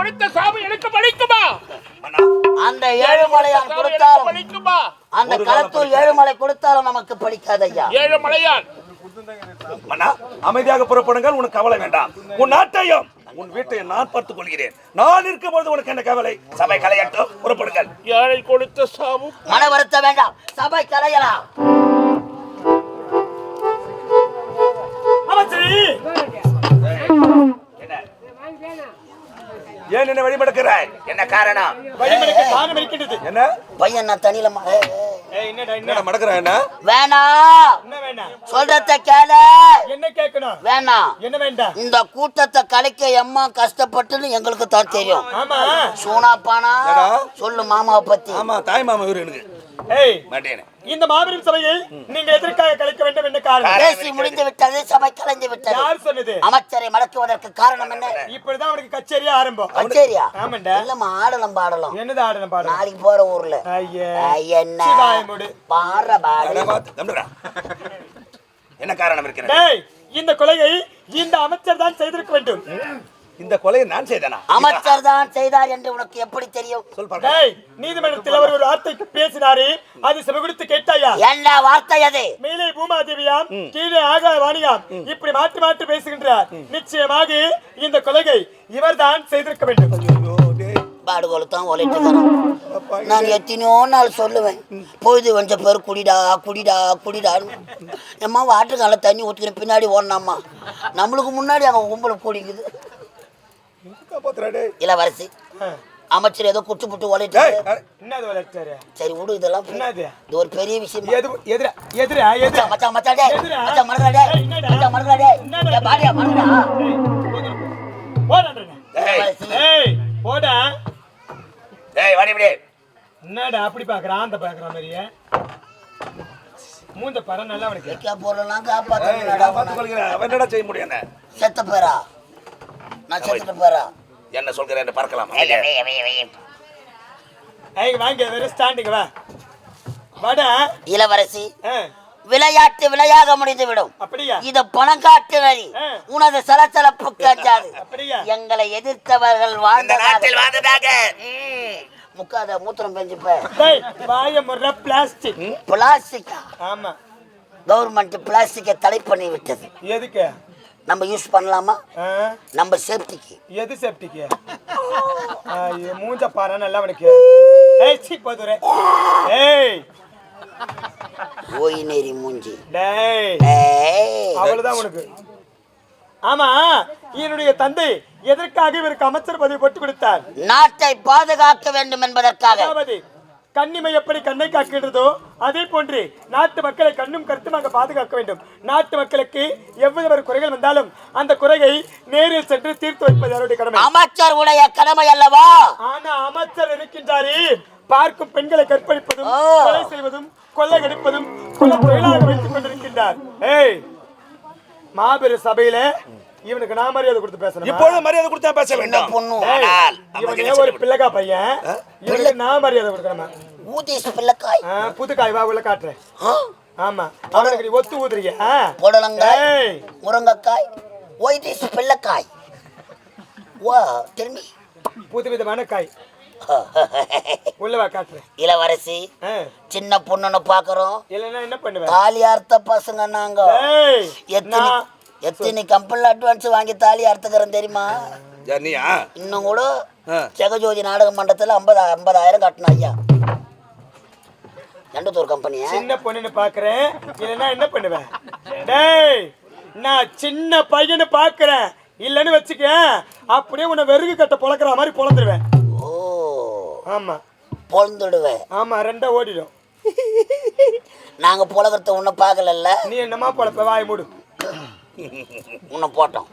கொடுத்த சாமி எனக்கு பலிக்குமா மன்னா அந்த ஏழுமலையான் கொடுத்தாலும் பலிக்குமா அந்த களத்தூர் ஏழுமலை கொடுத்தாலும் நமக்கு படிக்காது ஐயா ஏழு மலையான் மன்னா அமைதியாக புறப்படுங்கள் உனக்கு கவலை வேண்டாம். உன் நாட்டையும் உன் வீட்டையும் நான் பார்த்துக் கொள்கிறேன். நான் இருக்கும்போது உனக்கு என்ன கவலை? சபை கலையட்டும் புறப்படுங்கள். ஏழை கொடுத்த சாமு? மன வருத்த வேண்டாம். சபை கலையலாம். ஏன் என்ன வழிபடுக்கிறாய் என்ன காரணம்? வழிமனுக்கு காரணம் இருக்கின்றது. என்ன? பையன் நான் தனியில என்ன என்ன மடக்குற என்ன? வேணாம் என்ன வேண்டாம் சொல்றத கேளு. என்ன கேட்கணும்? வேணாம் என்ன வேண்டாம் இந்த கூட்டத்தை கலைக்க எம்மா கஷ்டப்பட்டுன்னு எங்களுக்கு தான் தெரியும். ஆமா. சூனா பானா? சொல்லு மாமாவை பத்தி. ஆமா தாய் மாமா இவரு எனக்கு. ஏய். மாட்டேன். இந்த மாபெரும் சபையை நீங்க எதற்காக கலைக்க வேண்டும் என்ன காரணம்? பேசி முடிந்து விட்டது சபை கலைந்து விட்டது. யார் சொன்னது? அமைச்சரை மடக்குவதற்கு காரணம் என்ன? இப்படிதான் அவனுக்கு கச்சேரியா ஆரம்பம். கச்சேரியா? ஆமாண்டா. இல்லம்மா ஆடலாம் பாடலாம். என்னது ஆடணும் பாடம் நாளைக்கு போற ஊர்ல. ஐயே ஐய, என்ன. பாடுற பாடு. அட பார்த்து, தம்பிடா. என்ன காரணம் இருக்கிறது? டேய் இந்த கொலையை இந்த அமைச்சர் தான் செய்திருக்க வேண்டும். இந்த கொலையை நான் செய்தேனா? அமைச்சர் தான் செய்தார் என்று உனக்கு எப்படி தெரியும்? சொல் நீதிமன்றத்தில் அவர் ஒரு வார்த்தை பேசினாரு அது செவி கொடுத்து கேட்டாயா? என்ன வார்த்தை அது? மேலே பூமாதேவியாம் கீழே ஆகாய வாணியாம் இப்படி மாற்றி மாற்றி பேசுகின்றார். நிச்சயமாக இந்த கொலையை இவர்தான் செய்திருக்க வேண்டும். பாடுகோல தான் தரும். நான் எத்தனையோ நாள் சொல்லுவேன். பொழுது கொஞ்சம் பேர் குடிடா குடிடா குடிடான்னு எம்மா வாட்டருக்கால தண்ணி ஊற்றிக்கிற பின்னாடி ஓடனாம்மா. நம்மளுக்கு முன்னாடி அங்கே கும்பல கூடிக்குது. இளவரசி. அமைச்சர் ஏதோ குட்டு புட்டு அட, என்னது வளர்ச்சாரு சரி விடு இதெல்லாம் என்னது? இது ஒரு பெரிய விஷயம்? எது எதிரா எதிரா எதிரா? மச்சான் மச்சான் டேய்? மச்சான் மறந்துடா டேய்? மச்சான் மறந்துடா டேய். பாடியா மறந்துடா போடா டேய், போடா. டேய், வாடி இப்படி. என்னடா அப்படி பாக்குறான் அந்த பாக்குற மாதிரியே. மூஞ்ச பர நல்லா அவனுக்கு நான் பார்த்துக் கொள்கிறேன். அவன் என்னடா செய்ய முடியும்? செத்த பேரா நான் செத்துட்டு போறா என்ன சொல்கிறேன் என்று பார்க்கலாம் ஏய் வாங்க வேற ஸ்டாண்டிங் வா. வாடா. இளவரசி விளையாட்டு விளையாக முடிந்து விடும் அப்படியா? இது பணம் காட்டு வரி ஆ. உனது சலசலப்பு அப்படியா? எங்களை எதிர்த்தவர்கள் இந்த வாழ்ந்த நாட்டில் வாழ்ந்ததாக. ம். முக்காத மூத்திரம் பெஞ்சுப்ப. வாய முற பிளாஸ்டிக். பிளாஸ்டிக்கா? ஆமா. கவர்மெண்ட் பிளாஸ்டிக்கை தடை பண்ணி விட்டது எதுக்கு? நம்ம யூஸ் பண்ணலாமா? நம்ம சேஃப்டிக்கு எது செப்டிக்கு மூஞ்ச பாரு நல்லா அவனுக்கு ஏய் சீ போதுரே. ஏய். ஓய் நெறி மூஞ்சி. டேய். அவ்வளவுதான் உனக்கு. ஆமா என்னுடைய தந்தை எதற்காக இவருக்கு அமைச்சர் பதவி போட்டு கொடுத்தார்? நாட்டை பாதுகாக்க வேண்டும் என்பதற்காக. கண்ணிமை எப்படி கண்ணை காக்கின்றதோ அதே போன்று நாட்டு மக்களை கண்ணும் கருத்துமாக பாதுகாக்க வேண்டும். நாட்டு மக்களுக்கு எவ்வளவு ஒரு குறைகள் வந்தாலும் அந்த குறையை நேரில் சென்று தீர்த்து வைப்பது அவருடைய கடமை. அமைச்சர் உடைய கடமை அல்லவா? ஆனா அமைச்சர் இருக்கின்றாரே பார்க்கும் பெண்களை கற்பழிப்பதும். கொலை செய்வதும் கொள்ளையடிப்பதும் கொலை தொழிலாக வைத்துக் கொண்டிருக்கின்றார். ஏய் மாபெரும் சபையில இவனுக்கு நான் மரியாதை கொடுத்து பேசணும்? இப்பொழுது மரியாதை கொடுத்தா பேச வேண்டும். பொண்ணு. ஆனால் இவன் ஒரு பிள்ளைக்கா பையன்? இவனுக்கு நான் மரியாதை கொடுக்கணுமா? ஊதீஸ் பிள்ளைக்காய். புதுக்காய் வா உள்ள காட்டுறேன். ஆ, ஆமா. அவனுக்கு நீ ஒத்து ஊதுறியா? புடலங்காய் முருங்கைக்காய் ஒயிட்டிஸ் பிள்ளைக்காய். வா திரும்பி. புது விதமான காய் உள்ள வா காட்டுறேன். இளவரசி ஆ, சின்ன பொண்ணுன்னு பாக்குறோம். இல்லைன்னா என்ன பண்ணுவேன்? தாலி அறுத்த பசங்க நாங்க. எத்தனை எத்தனை கம்பெனில அட்வான்ஸ் வாங்கி தாலி அறுத்துக்கிறோம் தெரியுமா? ஜர்னியா? இன்னும் கூட. ஜெகஜோதி நாடக மண்டலத்தில் ஐம்பது ஐம்பதாயிரம் கட்டணும் ஐயா. நண்டத்தூர் கம்பெனியா? சின்ன பொண்ணுன்னு பாக்குறேன். இல்லைன்னா என்ன பண்ணுவேன்? டேய் நான் சின்ன பையனை பாக்குறேன். இல்லைன்னு வச்சுக்க அப்படியே உன்னை வெறுகு கட்ட பொழக்கிற மாதிரி பொழந்துருவேன் ஓ. ஆமா. பொழந்துடுவேன் ஆமா ரெண்டா ஓடிடும். நாங்க புலகத்தை உன்னை பார்க்கலல்ல? நீ என்னமா பொழப்ப வாய் மூடு. உன்னை போட்டோம்.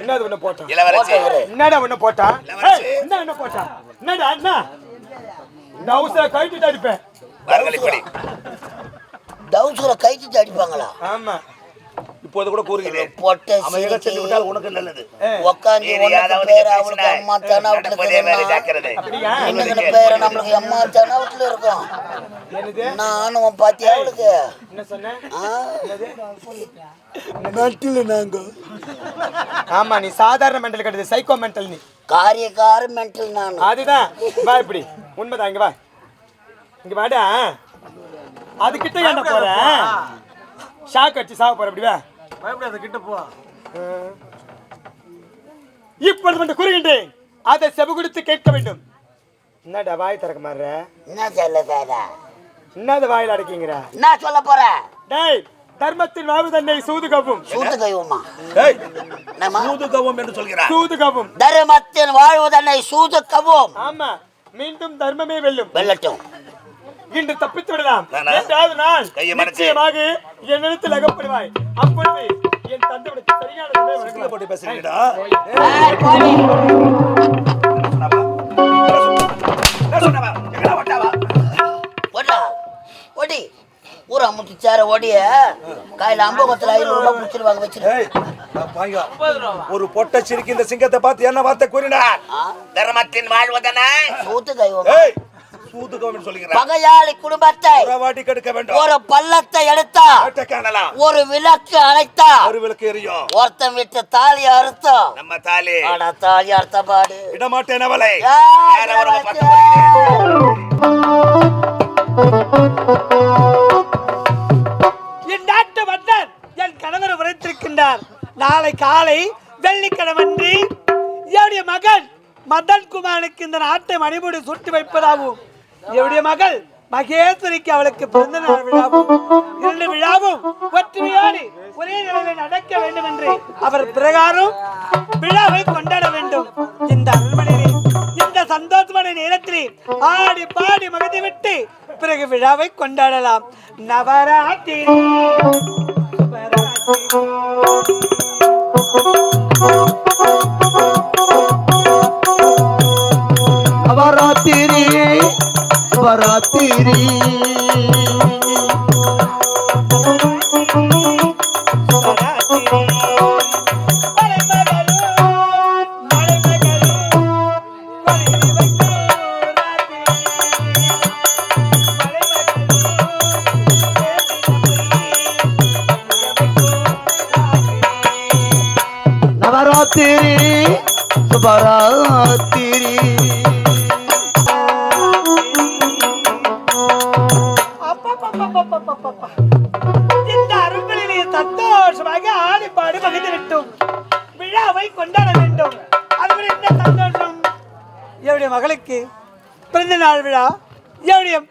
என்னது உன்னை போட்டான் இளவரசி. என்னடா உன்னை போட்டா? இளவரசி. ஏய், என்ன என்ன போட்டா? என்னடா என்ன? நவுசா கழட்டிட்டு அடிப்பேன். பாருங்கள் இப்படி டவுசரை கைச்சிட்டு அடிப்பாங்களா? ஆமா. இப்போது கூட கூறுகிறேன். பொட்டை அமைதியாக சென்று விட்டால் உனக்கு நல்லது. உக்காந்து நீ உனக்கு யாராவது பேர் அவளுக்கு அம்மா தானா. இன்னும் பேர் நம்மளுக்கு அம்மா தானா வீட்டுல இருக்கும். என்னது? நானும் பாத்தியா அவளுக்கு. நட்டில் நாங்க. ஆமா நீ சாதாரண மெண்டல் கிடையாது சைக்கோ மெண்டல் நீ. காரியக்கார மென்டல் நான். அதுதான். வா இப்படி. உண்மைதான். இங்க வா. இங்க வாடா. அதுகிட்ட என்ன போற? ஷாக் அடிச்சு சாக போற இப்படி வா. பயப்படாத கிட்ட போ. இப்பொழுது வந்து கூறுகின்றேன். அதை செவி கொடுத்து கேட்க வேண்டும். என்னடா வாய் திறக்க என்ன சொல்ல என்னது வாயில் அடக்கிங்கிற? என்ன சொல்ல போற? டேய் தர்மத்தின் வாவு தன்னை சூது கவ்வும். சூத்து கைவுமா ஏய், என்னம்மா? சூதுகவும் என்று சொல்கிறார். சூது கவ்வும். தர்மத்தின் வாழ்வதனை சூது கவும் ஆமா மீண்டும் தர்மமே வெல்லும். வெல்லட்டும். இன்று தப்பித்து விடலாம். இரண்டாவது நாள் நிச்சயமாக என் நிலத்தில் அகப்படுவாய் அப்பொழுது என் தந்தையோட சரியான போட்டு பேசுறீங்களா ஓடி. ஊரா முட்டிச்சார ஓடிய. காயில அம்பகத்துல ஐநூறு முடிச்சிருவாங்க வச்சிருவாங்க ஒரு பொட்ட சிரிக்கு இந்த சிங்கத்தை பார்த்து என்ன வார்த்தை கூறினார்? தர்மத்தின் வாழ்வதன. சூத்து கைவோம் என்று சொல்கிறார் பகையாளி குடும்பத்தை உறவாடி கெடுக்க வேண்டும். ஒரு பள்ளத்தை எடுத்தா காணலாம். ஒரு விளக்கு அணைத்தா அருவிலுக்கு எரியும். ஒருத்தன் விட்டு தாலி அறுத்தோம். நம்ம தாலி. ஆனா தாலி அறுத்த பாடு. விடமாட்டேன் அவளை. ஏய், வேற ஒரு பத்து என் நாட்டு மன்னர் என் கணவர் உரைத்திருக்கின்றார் நாளை காலை வெள்ளிக்கிழமன்றி என்னுடைய மகன் மதன் குமாருக்கு இந்த நாட்டை மணிமுடி சுட்டி வைப்பதாகவும் என்னுடைய மகள் மகேஸ்வரிக்கு அவளுக்கு பிறந்த நாள் விழாவும் இரண்டு விழாவும் ஒற்றுமையோடு ஒரே நிலையில் நடக்க வேண்டும் என்று அவர் பிரகாரம் விழாவை கொண்டாட வேண்டும். இந்த அரண்மனையில் இந்த சந்தோஷமான நேரத்தில் ஆடி பாடி மகிழ்ந்து விட்டு பிறகு விழாவை கொண்டாடலாம். நவராத்திரி நவராத்திரி. बाराती री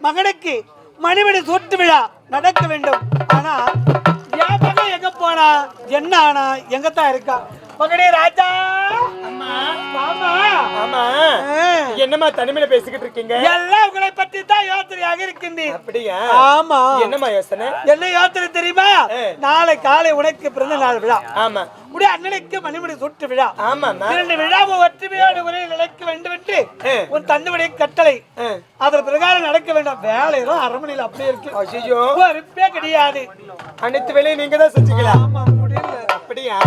மகனுக்கு மணிமணி சூட்டு விழா நடக்க வேண்டும். ஆனா என் மகன் எங்க போனா? என்ன ஆனா? எங்கத்தான் இருக்கா? மகனே ராஜா! ஆமா. என்னம்மா தனிமையில பேசிக்கிட்டு இருக்கீங்க? எல்லாம் உங்களை பற்றி தான் யோசனையாக இருக்கின்றேன் அப்படியா? ஆமா. என்னம்மா யோசனை? என்ன யோசனை தெரியுமா. நாளை காலை உனக்கு பிறந்த நாள் விழா. ஆமா. உடைய அண்ணனுக்கு மணிமணி சுட்டு விழா. ஆமாம்மா. இரண்டு விழாவும் ஒற்றுமையோடு ஒரே நிலைக்க வேண்டும் என்று. உன் தன்னுடைய கட்டளை. அதன் பிரகாரம் நடக்க வேண்டும். வேலையெல்லாம் அரண்மனையில் அப்படியே இருக்கு. பொறுப்பே கிடையாது. அனைத்து வேலையும் நீங்க தான் செஞ்சீங்களா? ஆமா முடியல. அப்படியா?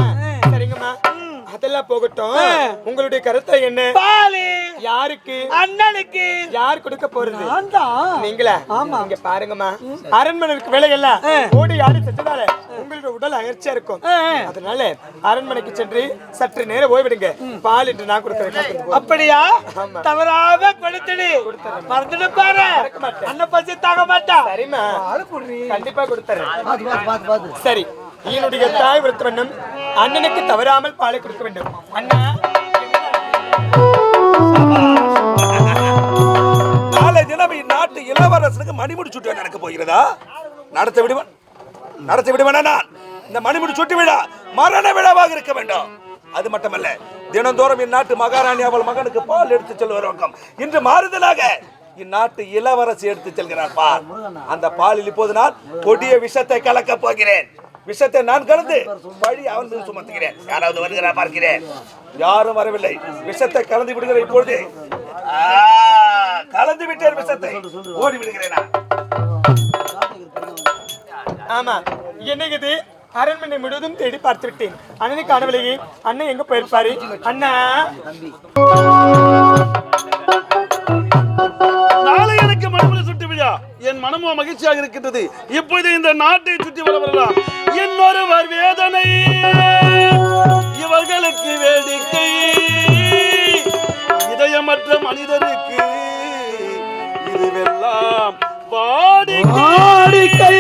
அதெல்லாம் போகட்டும். உங்களுடைய கருத்தை என்ன? பாலு. யாருக்கு? அண்ணனுக்கு. யார் கொடுக்க போறது? நீங்களா? ஆமா. இங்க பாருங்கம்மா. அரண்மனைக்கு வேலையெல்லாம் ஓடி ஆடி செஞ்சதால உங்களுடைய உடல் அயற்சியா இருக்கும். அதனால அரண்மனைக்கு சென்று சற்று நேரம் ஓய்விடுங்க. பால் என்று நான் கொடுக்கறேன் அப்படியா. தவறாம கொடுத்துடு. மறந்துட்டு பாரு. அண்ணன் பசி தாங்க மாட்டா சரிம்மா. கண்டிப்பா கொடுத்துறேன். சரி. என்னுடைய தாய் விருத்தவண்ணம் அண்ணனுக்கு தவறாமல் பாலை கொடுக்க வேண்டும். அண்ணா நாளை தினம் இந்நாட்டு இளவரசனுக்கு மணிமுடி சுட்டு நடக்க போகிறதா? நடத்த விடுவன் நடத்த விடுவனா நான்? இந்த மணிமுடி சுட்டு விழா மரண விழாவாக இருக்க வேண்டும். அது மட்டுமல்ல தினந்தோறும் இந்நாட்டு மகாராணி அவள் மகனுக்கு பால் எடுத்து செல்வது வழக்கம் இன்று மாறுதலாக இந்நாட்டு இளவரசி எடுத்து செல்கிறார் பால். அந்த பாலில் இப்போது நான் கொடிய விஷத்தை கலக்கப் போகிறேன். விஷத்தை நான் கலந்து வழி அவன் மீது சுமத்துகிறேன். யாராவது வருகிறா பார்க்கிறேன். யாரும் வரவில்லை. விஷத்தை கலந்து விடுகிற இப்பொழுது. ஆ, கலந்து விட்டேன் விஷத்தை. ஓடி விடுகிறேனா? ஆமா என்னைக்குது? அரண்மனை முழுவதும் தேடி பார்த்து விட்டேன் அண்ணனை காணவில்லையே. அண்ணன் எங்க போயிருப்பாரு? அண்ணா. என் மனமும் மகிழ்ச்சியாக இருக்கின்றது. இப்போது இந்த நாட்டை சுற்றி வர வரலாம் இன்னொருவர் வேதனை இவர்களுக்கு வேடிக்கை. இதயமற்ற மனிதருக்கு இதுவெல்லாம் வாடிக்கை.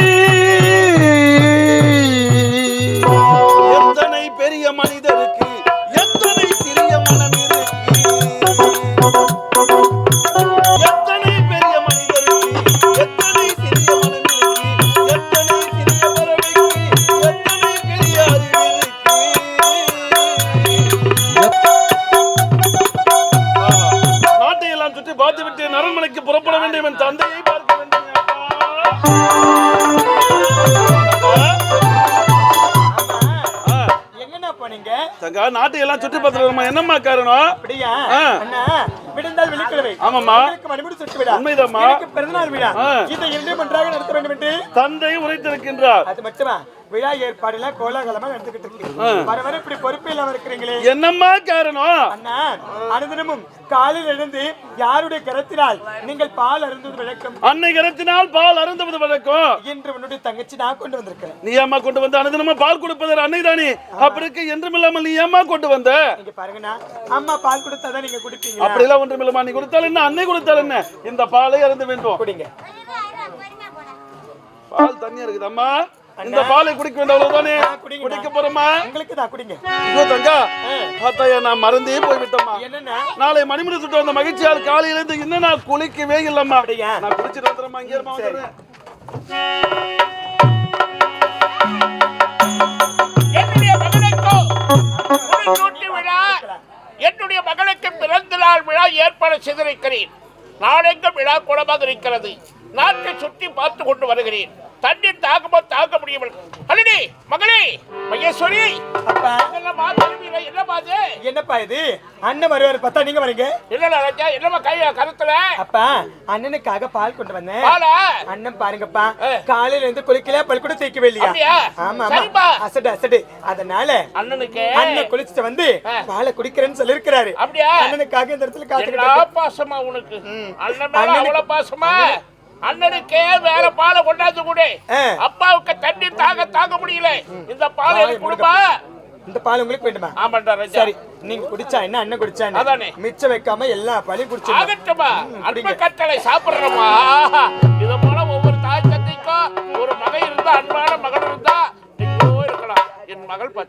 தங்கா நாட்டை எல்லாம் சுற்றி பார்த்துட்டு என்னம்மா காரணம்? அப்படியா? விடுந்தால் வெள்ளிக்கிழமை ஆமாம்மா. உங்களுக்கு மணிமுடி சுட்டு விழா உண்மைதாம்மா. பிறந்தநாள் விழா. இதை இரண்டையும் ஒன்றாக நடத்த வேண்டும் என்று தந்தை உரைத்திருக்கின்றார். அது மட்டுமா? விழா ஏற்பாடு எல்லாம் கோலாகலமா நடந்துகிட்டு இருக்கு வர வர இப்படி பொறுப்பு இல்லாம இருக்கிறீங்களே என்னம்மா காரணம் அண்ணா அனுதினமும் காலையில் எழுந்து யாருடைய கரத்தினால் நீங்கள் பால் அருந்துவது வழக்கம் அன்னை கரத்தினால் பால் அருந்துவது வழக்கம் இன்று உன்னுடைய தங்கச்சி நான் கொண்டு வந்திருக்கிறேன் நீ அம்மா கொண்டு வந்து அனுதினமா பால் கொடுப்பது அன்னை தானே அப்படி இருக்க என்றும் இல்லாமல் நீ ஏம்மா கொண்டு வந்த நீங்க பாருங்கண்ணா அம்மா பால் கொடுத்தாதான் நீங்க குடிப்பீங்க அப்படிலாம் ஒன்றும் இல்லம்மா நீ கொடுத்தால் என்ன அன்னை கொடுத்தால் என்ன இந்த பாலை அருந்து வேண்டும் குடிங்க பால் தண்ணியா இருக்குது அம்மா இந்த பாலை குடிக்க குடிங்கம்மா. குடிக்க போறோமா? உங்களுக்கு தான் குடிங்க. ஐயோ தங்கா பார்த்தாயா நான் மறந்தே போய்விட்டம்மா. என்னன்னா நாளை மணிமுடி சுட்டு வந்த மகிழ்ச்சியால் காலையில இருந்து இன்னும் நான் குளிக்கவே இல்லம்மா. அப்படியா? நான் குளிச்சிட்டு வந்துடுறேம்மா இங்கே என்னுடைய மகனுக்கு முடிசூட்டு விழா என்னுடைய மகனுக்கு பிறந்த நாள் விழா ஏற்பாடு செய்திருக்கிறேன். நாடெங்கும் விழா குளமாக இருக்கிறது. நாட்டை சுற்றி பார்த்து கொண்டு வருகிறேன். தண்ணீர் தாகமோ தாக்க முடியவில்லை அலினி மகளே மகேஸ்வரி என்னம்மா அது என்னப்பா இது? அண்ணன் வருவாரு பார்த்தா நீங்க வரீங்க? என்னடா ராஜா என்னம்மா கை கருத்துல? அப்பா அண்ணனுக்காக பால் கொண்டு வந்தேன். பாலா? அண்ணன் பாருங்கப்பா. காலையில இருந்து குளிக்கல பல்கூட தேய்க்கவே இல்லையா? ஆமா. ஆமா. அசடு அசடு. அதனால அண்ணனுக்கு? அண்ணன் குளிச்சுட்டு வந்து. பாலை குடிக்கிறேன்னு சொல்லிருக்கிறாரு அப்படியா? அண்ணனுக்காக இந்த இடத்துல காத்துக்கிட்டு. பாசமா உனக்கு? அண்ணன் அவ்வளவு பாசமா? அண்ணனுக்கே வேற பாலை கொண்டாந்து கொடு. அப்பாவுக்கு தண்ணி தாங்க தாங்க முடியல. இந்த பாலை எனக்கு கொடுப்பா இந்த பால் உங்களுக்கு வேண்டுமா? ஆமாண்டா சரி நீங்க குடிச்சா என்ன அண்ணன் குடிச்சா என்ன? அதானே. மிச்சம் வைக்காம எல்லா பாலையும் குடிச்சிருங்க ஆகட்டுமா? அன்பு. கட்டளை சாப்பிடுறோமா? இது போல ஒவ்வொரு தாய் தந்தைக்கும் ஒரு மகன் இருந்தா அன்பான மகன் இருந்தா எங்கோ இருக்கலாம். என் மகள் பத்து